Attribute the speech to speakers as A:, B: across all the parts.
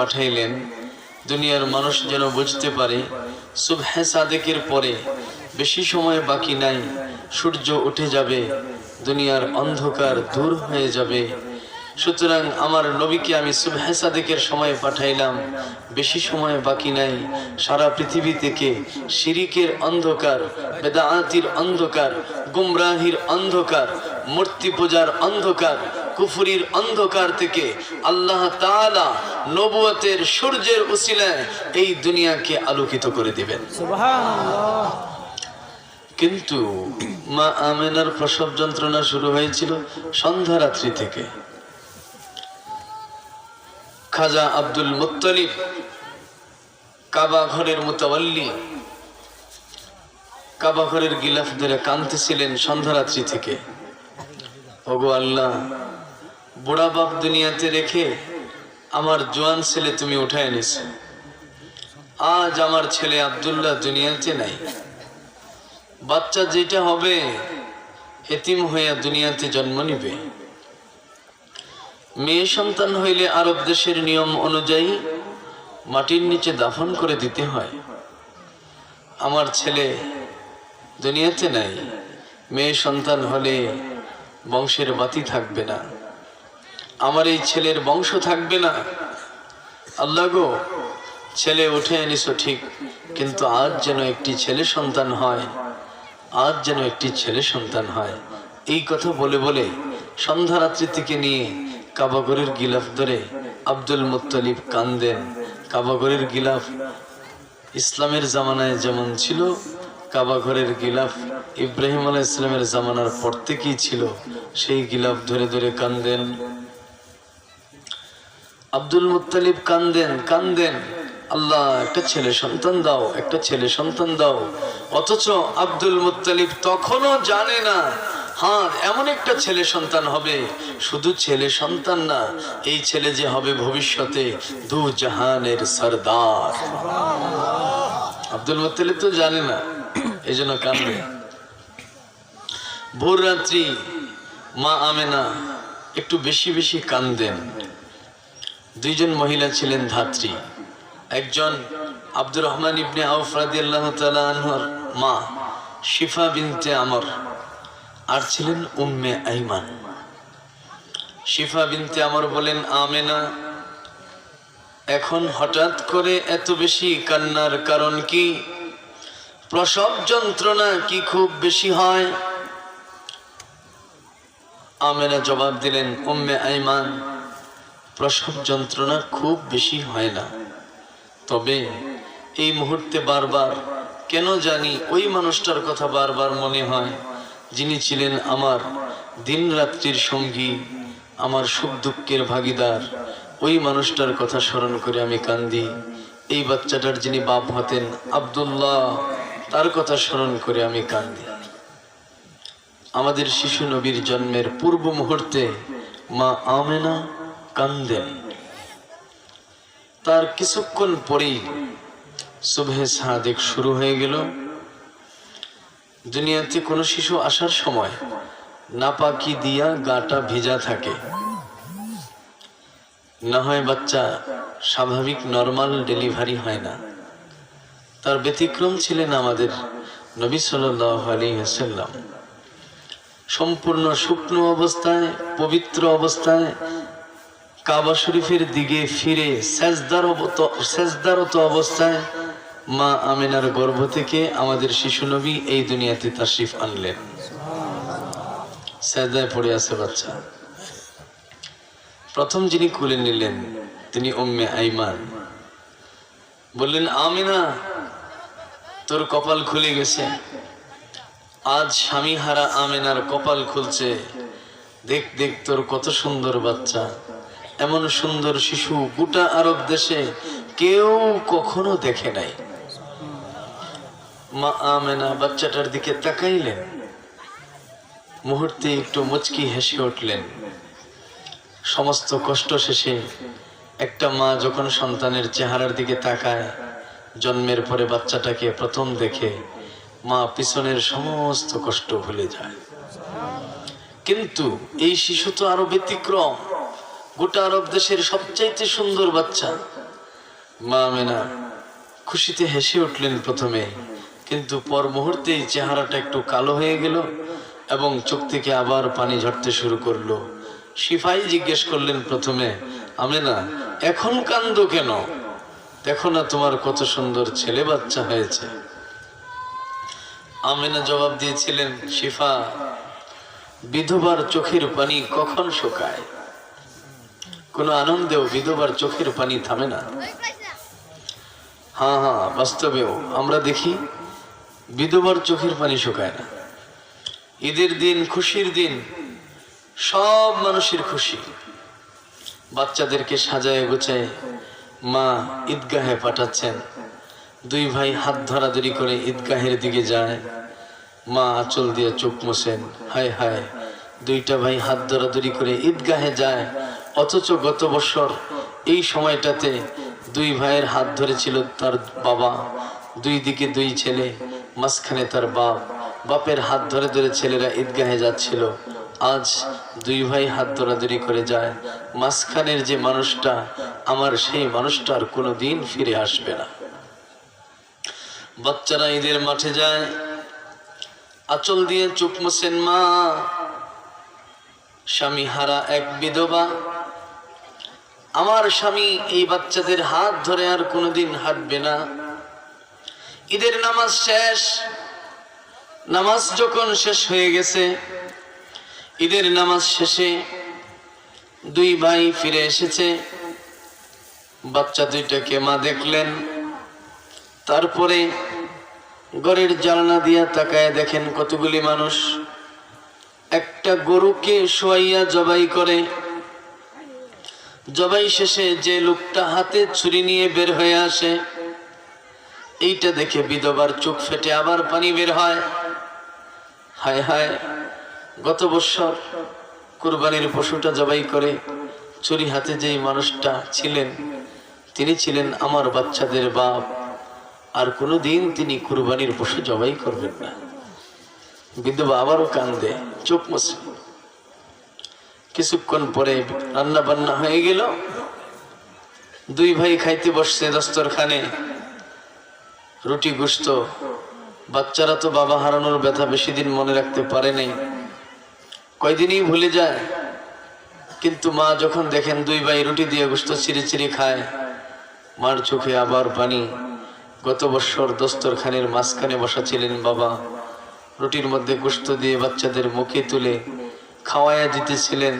A: পাঠাইলেন, দুনিয়ার মানুষ যেন বুঝতে পারে, সুবহে সাদেকের পরে বেশি সময় বাকি নাই, সূর্য উঠে যাবে, দুনিয়ার অন্ধকার দূর হয়ে যাবে। সুতরাং আমার নবীকে আমি সুবহে সাদেকের সময় পাঠাইলাম, বেশি সময় বাকি নাই, সারা পৃথিবী থেকে শিরিকের অন্ধকার বেদাআতির অন্ধকার, গুমরাহির অন্ধকার, মূর্তি পূজার অন্ধকার কুফুরির অন্ধকার থেকে আল্লাহ তাআলা নবুয়তের সূর্যের উসিলায় এই দুনিয়াকে আলোকিত করে দিবেন। কিন্তু মা আমেনার প্রসব যন্ত্রণা শুরু হয়েছিল সন্ধ্যা রাত্রি থেকে। খাজা আব্দুল মুত্তলিব কাবা ঘরের মোতাবল্লি কাবা ঘরের গিলাফ ধরে কাঁদতেছিলেন সন্ধ্যারাত্রি থেকে। ওগো আল্লাহ বুড়া বাপ দুনিয়াতে রেখে আমার জোয়ান ছেলে তুমি উঠায় এনেছো। আজ আমার ছেলে আব্দুল্লাহ দুনিয়াতে নাই। বাচ্চা যেটা হবে, এতিম হইয়া দুনিয়াতে জন্ম নিবে। মেয়ে সন্তান হইলে আরব দেশের নিয়ম অনুযায়ী মাটির নিচে দাফন করে দিতে হয়। আমার ছেলে দুনিয়াতে নাই। মেয়ে সন্তান হলে বংশের বাতি থাকবে না। আমার এই ছেলের বংশ থাকবে না। আল্লাহ গো, ছেলে উঠে আনিস ঠিক, কিন্তু আজ যেন একটি ছেলে সন্তান হয়, আজ যেন একটি ছেলে সন্তান হয়। এই কথা বলে বলে সন্ধ্যারাত্রি থেকে নিয়ে কাবাগরের গিলাফ ধরে আব্দুল মুত্তালিব কান্দেন। কাবাগরের গিলাফ ইসলামের জামানায় যেমন ছিল কাবাঘরের গিলাফ ইব্রাহিম আলাহ ইসলামের জামানার পর থেকেই ছিল, সেই গিলাফ ধরে ধরে কান্দেন। আব্দুল মুত্তালিব কান্দেন কান্দেন, আল্লাহ, একটা ছেলে সন্তান দাও, একটা ছেলে সন্তান দাও। অথচ আব্দুল মুত্তালিব তখনও জানে না হ্যাঁ এমন একটা ছেলে সন্তান হবে। শুধু ছেলে সন্তান না, এই ছেলে যে হবে ভবিষ্যতে দু জাহানের সর্দার। আব্দুল মুত্তালিব তো জানে না এই জন্য কান্দে ভোর রাত্রি মা আমেনা একটু বেশি বেশি কান্দেন। দুইজন মহিলা ছিলেন ধাত্রী। একজন আব্দুর রহমান ইবনে আউফ রাদিয়াল্লাহু তাআলা আনহর মা, শিফা বিনতে আমর, আর ছিলেন উম্মে আইমান। শিফা বিনতে আমর বলেন, আমেনা, এখন হঠাৎ করে এত বেশি কান্নার কারণ কি? প্রসব যন্ত্রণা কি খুব বেশি হয়? আমেনা জবাব দিলেন, উম্মে আইমান প্রসব যন্ত্রণা খুব বেশি হয় না। তবে এই মুহূর্তে বারবার কেন জানি ওই মানুষটার কথা বারবার মনে হয়, যিনি ছিলেন আমার দিন রাত্রির সঙ্গী, আমার সুখ দুঃখের ভাগিদার। ওই মানুষটার কথা স্মরণ করে আমি কান্দি। এই বাচ্চাটার যিনি বাপ হতেন আব্দুল্লাহ, তার কথা স্মরণ করে আমি কান্দি। আমাদের শিশু নবীর জন্মের পূর্ব মুহূর্তে মা আমেনা কান্দেন তার কিছুক্ষণ পরেই শুভে সাদেক শুরু হয়ে গেল। দুনিয়াতে কোনো শিশু আসার সময় নাপাকি দিয়া গাটা ভেজা থাকে। না হয় বাচ্চা স্বাভাবিক নর্মাল ডেলিভারি হয় না। তার ব্যতিক্রম ছিলেন আমাদের নবী হাসাল্লাম সম্পূর্ণ শুকনো অবস্থায়, পবিত্র অবস্থায় কাবা শরীফের দিকে ফিরে সেজদারত অবস্থায় মা আমিনার গর্ভ থেকে আমাদের শিশু নবী এই দুনিয়াতে তাশরিফ আনলেন। সেজদায় পড়ে আছে বাচ্চা। প্রথম যিনি কুলে নিলেন, তিনি উম্মে আইমান। বললেন, আমিনা, তোর কপাল খুলে গেছে। আজ স্বামী হারা আমিনার কপাল খুলছে। দেখ দেখ তোর কত সুন্দর বাচ্চা। এমন সুন্দর শিশু গোটা আরব দেশে কেউ কখনো দেখে নাই। মা আমেনা বাচ্চাটার দিকে তাকাইলেন। মুহূর্তে একটু মুচকি হেসে উঠলেন। সমস্ত কষ্ট শেষে একটা মা যখন সন্তানের চেহারার দিকে তাকায়, জন্মের পরে বাচ্চাটাকে প্রথম দেখে মা পিছনের সমস্ত কষ্ট ভুলে যায়। কিন্তু এই শিশু তো আরও ব্যতিক্রম। গোটা আরব দেশের সবচাইতে সুন্দর বাচ্চা। মা মেনা খুশিতে হেসে উঠলেন প্রথমে, কিন্তু পর মুহূর্তেই চেহারাটা একটু কালো হয়ে গেল এবং চোখ থেকে আবার পানি ঝরতে শুরু করল। সিফাই জিজ্ঞেস করলেন প্রথমে, আমেনা, এখন কান্দ কেন? দেখো না তোমার কত সুন্দর ছেলে বাচ্চা হয়েছে। আমেনা জবাব দিয়েছিলেন, শিফা, বিধবার চোখের পানি কখন শুকায়? কোনো আনন্দেও বিধবার চোখের পানি থামে না। হ্যাঁ হ্যাঁ বাস্তবেও আমরা দেখি বিধবার চোখের পানি শুকায় না। ঈদের দিন, খুশির দিন, সব মানুষের খুশি। বাচ্চাদেরকে সাজায় গোছায় মা ঈদগাহে পাঠাচ্ছেন। দুই ভাই হাত ধরাধরি করে ঈদগাহের দিকে যায়। মা আঁচল দিয়ে চোখ মোছেন। হায় হায়, দুইটা ভাই হাত ধরাধরি করে ঈদগাহে যায়। অথচ গত বছর এই সময়টাতে দুই ভাইয়ের হাত ধরেছিল তার বাবা, দুই দিকে দুই ছেলে, মাঝখানে তার বাপ। বাপের হাত ধরে ধরে ছেলেরা ঈদগাহে যাচ্ছিল। আজ দুই ভাই হাত ধরাধরি করে যায়। মাঝখানের যে মানুষটা, আমার সেই মানুষটা আর কোনো দিন ফিরে আসবে না। বাচ্চারা ঈদের মাঠে যায়। আচল দিয়ে চুপ মোছেন মা। স্বামী হারা এক বিধবা। আমার স্বামী এই বাচ্চাদের হাত ধরে আর কোনোদিন হাঁটবে না। ঈদের নামাজ শেষ। নামাজ যখন শেষ হয়ে গেছে, ঈদের নামাজ শেষে দুই ভাই ফিরে এসেছে। বাচ্চা দুইটাকে মা দেখলেন। তারপরে ঘরের জানলা দিয়া তাকায় দেখেন কতগুলি মানুষ। একটা গরুকে শোয়াইয়া জবাই করে। জবাই শেষে যে লোকটা হাতে ছুরি নিয়ে বের হয়ে আসে, এইটা দেখে বিধবার চোখ ফেটে আবার পানি বের হয়। হায় হায়, গত বৎসর কুরবানির পশুটা জবাই করে ছুরি হাতে যেই মানুষটা ছিলেন, তিনি ছিলেন আমার বাচ্চাদের বাপ। আর কোনো দিন তিনি কুরবানির পশু জবাই করবেন না। বিধবা আবারও কান্দে, চোখ মুছে। কিছুক্ষণ পরে রান্না বান্না হয়ে গেল। দুই ভাই খাইতে বসছে দস্তরখানে। রুটি গুস্ত। বাচ্চারা তো বাবা হারানোর ব্যথা বেশি দিন মনে রাখতে পারে নাই। কয়দিনই ভুলে যায়। কিন্তু মা যখন দেখেন দুই ভাই রুটি দিয়ে গুস্ত চিড়ে চিড়ে খায়, মার চোখে আবার পানি। গত বছর দস্তরখানের মাঝখানে বসা ছিলেন বাবা। রুটির মধ্যে গোস্ত দিয়ে বাচ্চাদের মুখে তুলে খাওয়াইয়া দিতেছিলেন।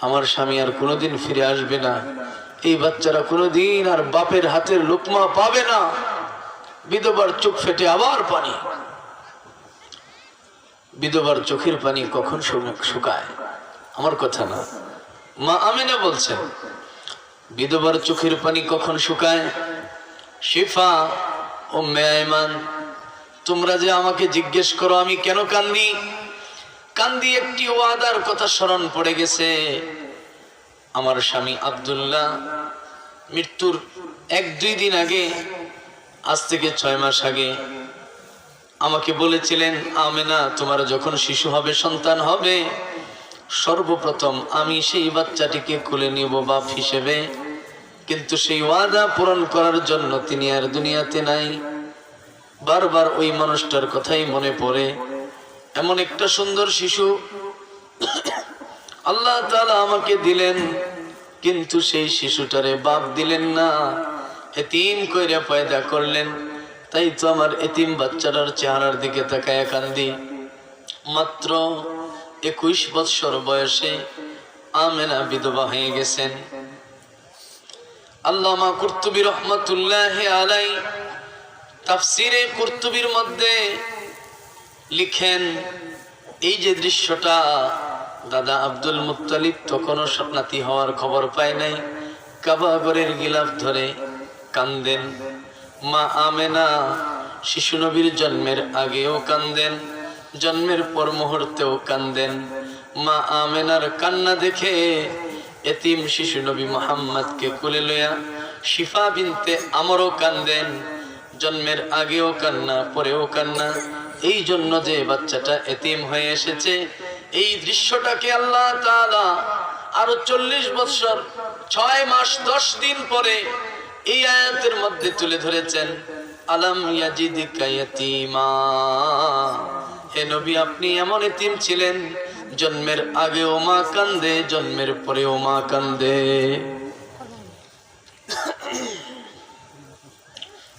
A: আমার স্বামী আর কোনোদিন ফিরে আসবে না। এই বাচ্চারা কোনোদিন আর বাপের হাতের লোকমা পাবে না। বিধবার চোখ ফেটে আবার পানি। বিধবার চোখের পানি কখন শুকায়? আমার কথা না। মা আমিনা বলছেন, বিধবার চোখের পানি কখন শুকায়? শিফা ও মেয়মান তোমরা যে আমাকে জিজ্ঞেস করো, আমি কেন কান্দি কান্দি একটি ওয়াদার কথা স্মরণ পড়ে গেছে। আমার স্বামী আব্দুল্লাহ মৃত্যুর এক দুই দিন আগে, আজ থেকে ছয় মাস আগে আমাকে বলেছিলেন, আমেনা, তোমার যখন শিশু হবে, সন্তান হবে, সর্বপ্রথম আমি সেই বাচ্চাটিকে কোলে নিব বাপ হিসেবে। কিন্তু সেই ওয়াদা পূরণ করার জন্য তিনি আর দুনিয়াতে নাই। বারবার ওই মানুষটার কথাই মনে পড়ে। এমন একটা সুন্দর শিশু আল্লাহ তাআলা আমাকে দিলেন, কিন্তু সেই শিশুটারে বাপ দিলেন না। এতিম কইরা পয়দা করলেন, তাই তো আমার এতিম বাচ্চাটার চেহারার দিকে তাকায় কান্দি। মাত্র একুশ বৎসর বয়সে আমেনা বিধবা হয়ে গেছেন। আল্লামা কুর্তুবী রহমতুল্লাহ আলাই তাফসিরে কুর্তুবীর মধ্যে লিখেন, এই যে দৃশ্যটা দাদা আব্দুল মুত্তালিব তখনও নাতি হওয়ার খবর পায় নাই। কাবাগরের গিলাফ ধরে কান্দেন। মা আমেনা শিশু নবীর জন্মের আগেও কান্দেন, জন্মের পর মুহূর্তেও কান্দেন। মা আমেনার কান্না দেখে এতিম শিশু নবী মোহাম্মদকে কোলে লইয়া শিফা বিনতে আমরও কান্দেন। জন্মের আগেও কান্না, পরেও কান্না। এই জন্য যে বাচ্চাটা এতিম হয়ে এসেছে, এই দৃশ্যটাকে আল্লাহ তাআলা আরও চল্লিশ বছর ছয় মাস, দশ দিন পরে এই আয়াতের মধ্যে তুলে ধরেছেন, আলাম হে নবী, আপনি এমন এতিম ছিলেন, জন্মের আগে ও মা কান্দে, জন্মের পরে ও মা কান্দে।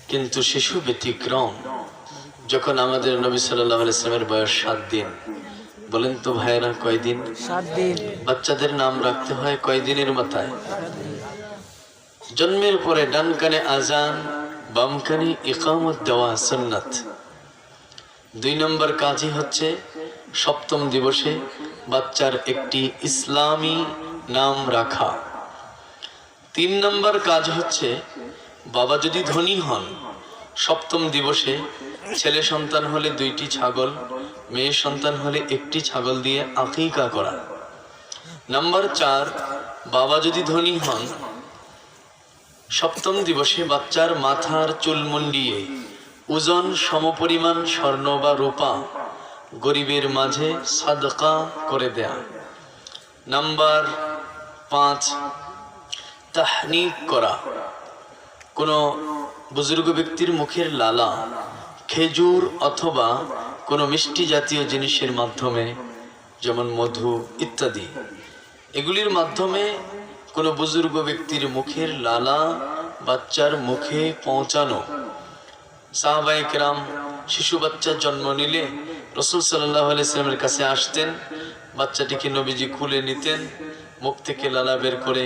A: কিন্তু শিশু ব্যতিক্রম। যখন আমাদের নবী সাল্লাহ ইসলামের বয়স সাত দিন বলেন তো ভাইয়েরা কয়দিন?
B: সাত দিন।
A: বাচ্চাদের নাম রাখতে হয় কয়দিনের মাথায়? জন্মের পরে ডান কানে আজান বাম কানে ইকামত দেওয়া সুন্নাত। দুই নম্বর কাজই হচ্ছে সপ্তম দিবসে বাচ্চার একটি ইসলামী নাম রাখা। তিন নম্বর কাজ হচ্ছে বাবা যদি ধনী হন সপ্তম দিবসে ছেলে সন্তান হলে দুইটি ছাগল, মেয়ে সন্তান হলে একটি ছাগল দিয়ে আকিকা করা। নাম্বার চার, বাবা যদি ধনী হন, সপ্তম দিবসে বাচ্চার মাথার চুল মুন্ডিয়ে, ওজন সমপরিমাণ স্বর্ণ বা রূপা গরিবের মাঝে সাদকা করে দেয়া। নাম্বার পাঁচ, তাহনিক করা। কোনো বুজুর্গ ব্যক্তির মুখের লালা খেজুর অথবা কোনো মিষ্টি জাতীয় জিনিসের মাধ্যমে, যেমন মধু ইত্যাদি। এগুলির মাধ্যমে কোনো বুজুর্গ ব্যক্তির মুখের লালা বাচ্চার মুখে পৌঁছানো। সাহাবাইকরাম শিশু বাচ্চার জন্ম নিলে রসুল সাল্লাহ আলাইসলামের কাছে আসতেন, বাচ্চাটিকে নবীজি খুলে নিতেন, মুখ থেকে লালা বের করে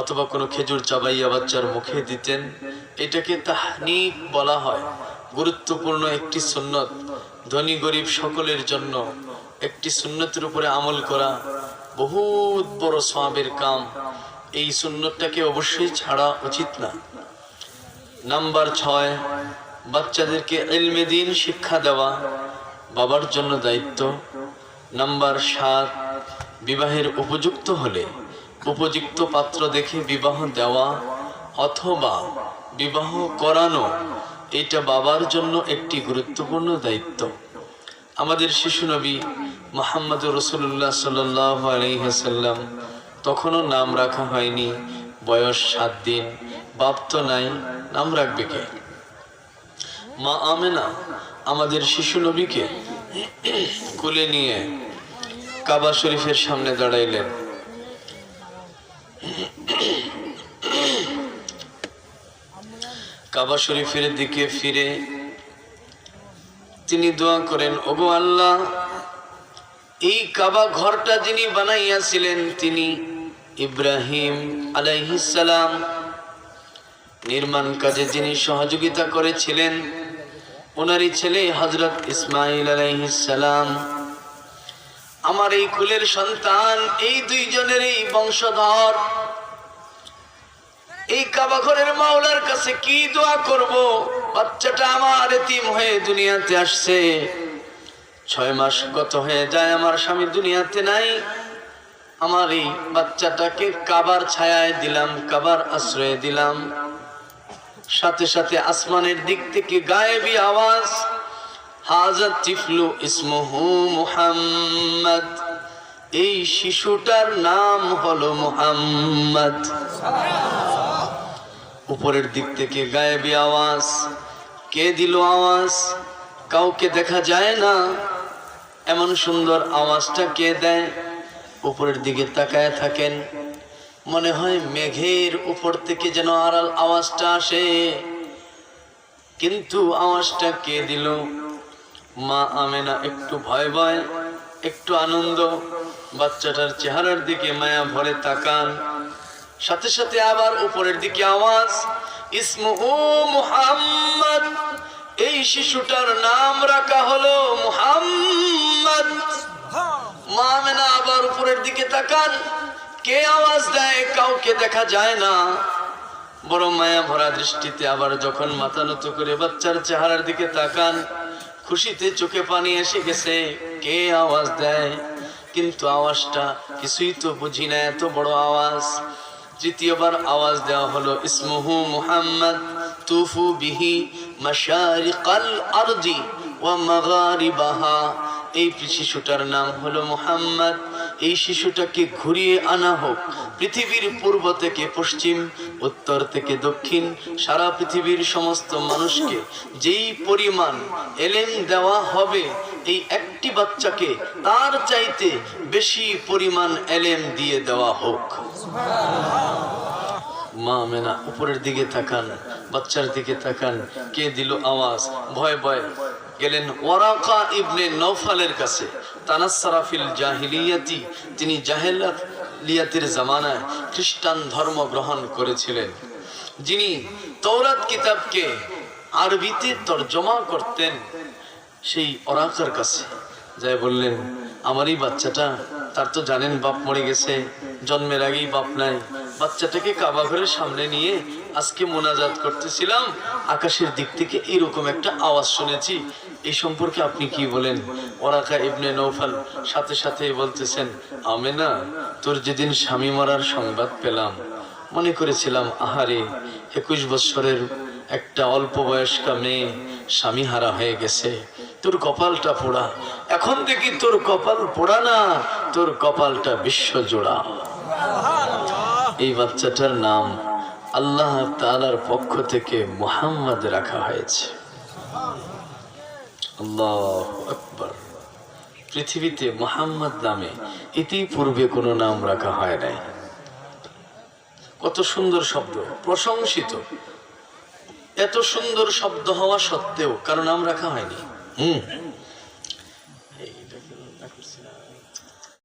A: অথবা কোনো খেজুর চাবাইয়া বাচ্চার মুখে দিতেন। এটাকে তাহনিক বলা হয়। গুরুত্বপূর্ণ একটি সুন্নত। ধনী গরিব সকলের জন্য একটি সুন্নতের উপরে আমল করা বহুত বড় সওয়াবের কাম। এই সুন্নতটাকে অবশ্যই ছাড়া উচিত না। নাম্বার ছয়, বাচ্চাদেরকে এলমে দিন শিক্ষা দেওয়া বাবার জন্য দায়িত্ব। নাম্বার সাত, বিবাহের উপযুক্ত হলে উপযুক্ত পাত্র দেখে বিবাহ দেওয়া অথবা বিবাহ করানো এটা বাবার জন্য একটি গুরুত্বপূর্ণ দায়িত্ব। আমাদের শিশু নবী মোহাম্মদ রসুল্লাহ সাল্লাম তখনও নাম রাখা হয়নি। বয়স সাত দিন, বাপ তো নাই, নাম রাখবে কে? মা আমেনা আমাদের শিশু নবীকে কুলে নিয়ে কাবা শরীফের সামনে দাঁড়াইলেন। কাবা শরীফের দিকে ফিরে তিনি দোয়া করেন, ওগো আল্লাহ, এই কাবা ঘরটা যিনি বানাইয়াছিলেন তিনি ইব্রাহিম আলাইহিসালাম নির্মাণ কাজে যিনি সহযোগিতা করেছিলেন, ওনারই ছেলে হজরত ইসমাইল আলাইহিসালাম আমার এই কুলের সন্তান, এই দুইজনের এই বংশধর। এই কাবাঘরের মাওলার কাছে কি দোয়া করব? বাচ্চাটা আমার এতিম হয়ে দুনিয়াতে আসছে। ছয় মাস গত হয়ে যায়, আমার স্বামী দুনিয়াতে নাই। আমার এই বাচ্চাটাকে কাবার ছায়ায় দিলাম, কাবার আশ্রয়ে দিলাম। সাথে সাথে আসমানের দিক থেকে গায়েবী আওয়াজ হাজার টিফলু ইসমহু মুহাম্মদ। এই শিশুটার নাম হলো মুহাম্মদ। উপরের দিক থেকে গায়েবী আওয়াজ। কে দিল আওয়াজ? কাউকে দেখা যায় না। এমন সুন্দর আওয়াজটা কে দেয়? উপরের দিকে তাকায় থাকেন। মনে হয় মেঘের উপর থেকে যেন আড়াল আওয়াজটা আসে। কিন্তু আওয়াজটা কে দিল? মা আমেনা একটু ভয় ভয়, একটু আনন্দ। বাচ্চাটার চেহারার দিকে মায়া ভরে তাকান। সাথে সাথে আবার উপরের দিকে আওয়াজ ইসমুহু মুহাম্মদ। এই শিশুটার নাম রাখা হলো মুহাম্মদ। মা আমেনা আবার উপরের দিকে তাকান, কে আওয়াজ দেয়? কাউকে দেখা যায় না। বড় মায়া ভরা দৃষ্টিতে আবার যখন মাথা নত করে বাচ্চার চেহারার দিকে তাকান, খুশিতে চোখে পানি এসে গেছে, কে আওয়াজ দেয়? কিন্তু আওয়াজটা কিছুই তো বুঝি না, এত বড় আওয়াজ। তৃতীয়বার আওয়াজ দেওয়া হলো, ইসমুহু মুহাম্মদ, তুফু বিহি মশারিকাল আরদি ওয়া মাগারিবাহা। এই শিশুটার নাম হলো মুহাম্মদ। এই শিশুটাকে ঘুরিয়ে আনা হোক। পৃথিবীর পূর্ব থেকে পশ্চিম, উত্তর থেকে দক্ষিণ, সারা পৃথিবীর সমস্ত মানুষকে যেই পরিমাণ এলেম দেওয়া হবে, এই একটি বাচ্চাকে তার চাইতে বেশি পরিমাণ এলেম দিয়ে দেওয়া হোক। মা মেনা উপরের দিকে তাকান, বাচ্চার দিকে তাকান। কে দিল আওয়াজ? ভয় ভয়। গেলেন ওয়ারাকা ইবনে নৌফালের কাছে। তানাসারাফিল জাহিলিয়াতি, তিনি জাহেলিয়াতির জামানায় খ্রিস্টান ধর্ম গ্রহণ করেছিলেন। যিনি তৌরাত কিতাবকে আরবিতে তর্জমা করতেন সেই অরাকার কাছে। যাই বললেন, আমারই বাচ্চাটা, তার তো জানেন বাপ মরে গেছে, জন্মের আগেই বাপ নাই বাচ্চাটাকে কাবা ঘরের সামনে নিয়ে আজকে মোনাজাত করতেছিলাম। আকাশের দিক থেকে এরকম একটা আওয়াজ শুনেছি। এই সম্পর্কে আপনি কি বলেন? ওরাকা ইবনে নৌফাল সাথে সাথে বলতেছেন, আমেনা, তোর যেদিন স্বামী মরার সংবাদ পেলাম, মনে করেছিলাম, আহারে, একুশ বছরের একটা অল্প বয়স্কা মেয়ে স্বামী হারা হয়ে গেছে। তোর কপালটা পোড়া। এখন দেখি তোর কপাল পোড়া না, তোর কপালটা বিশ্ব জোড়া। এই বাচ্চাটার নাম আল্লাহ তালার পক্ষ থেকে মোহাম্মদ রাখা হয়েছে। আল্লাহ পৃথিবীতে মোহাম্মদ নামে ইতিপূর্বে কোনো নাম রাখা হয় নাই। কত সুন্দর শব্দ, প্রশংসিত। এত সুন্দর শব্দ হওয়া সত্ত্বেও কারও নাম রাখা হয়নি। হুম।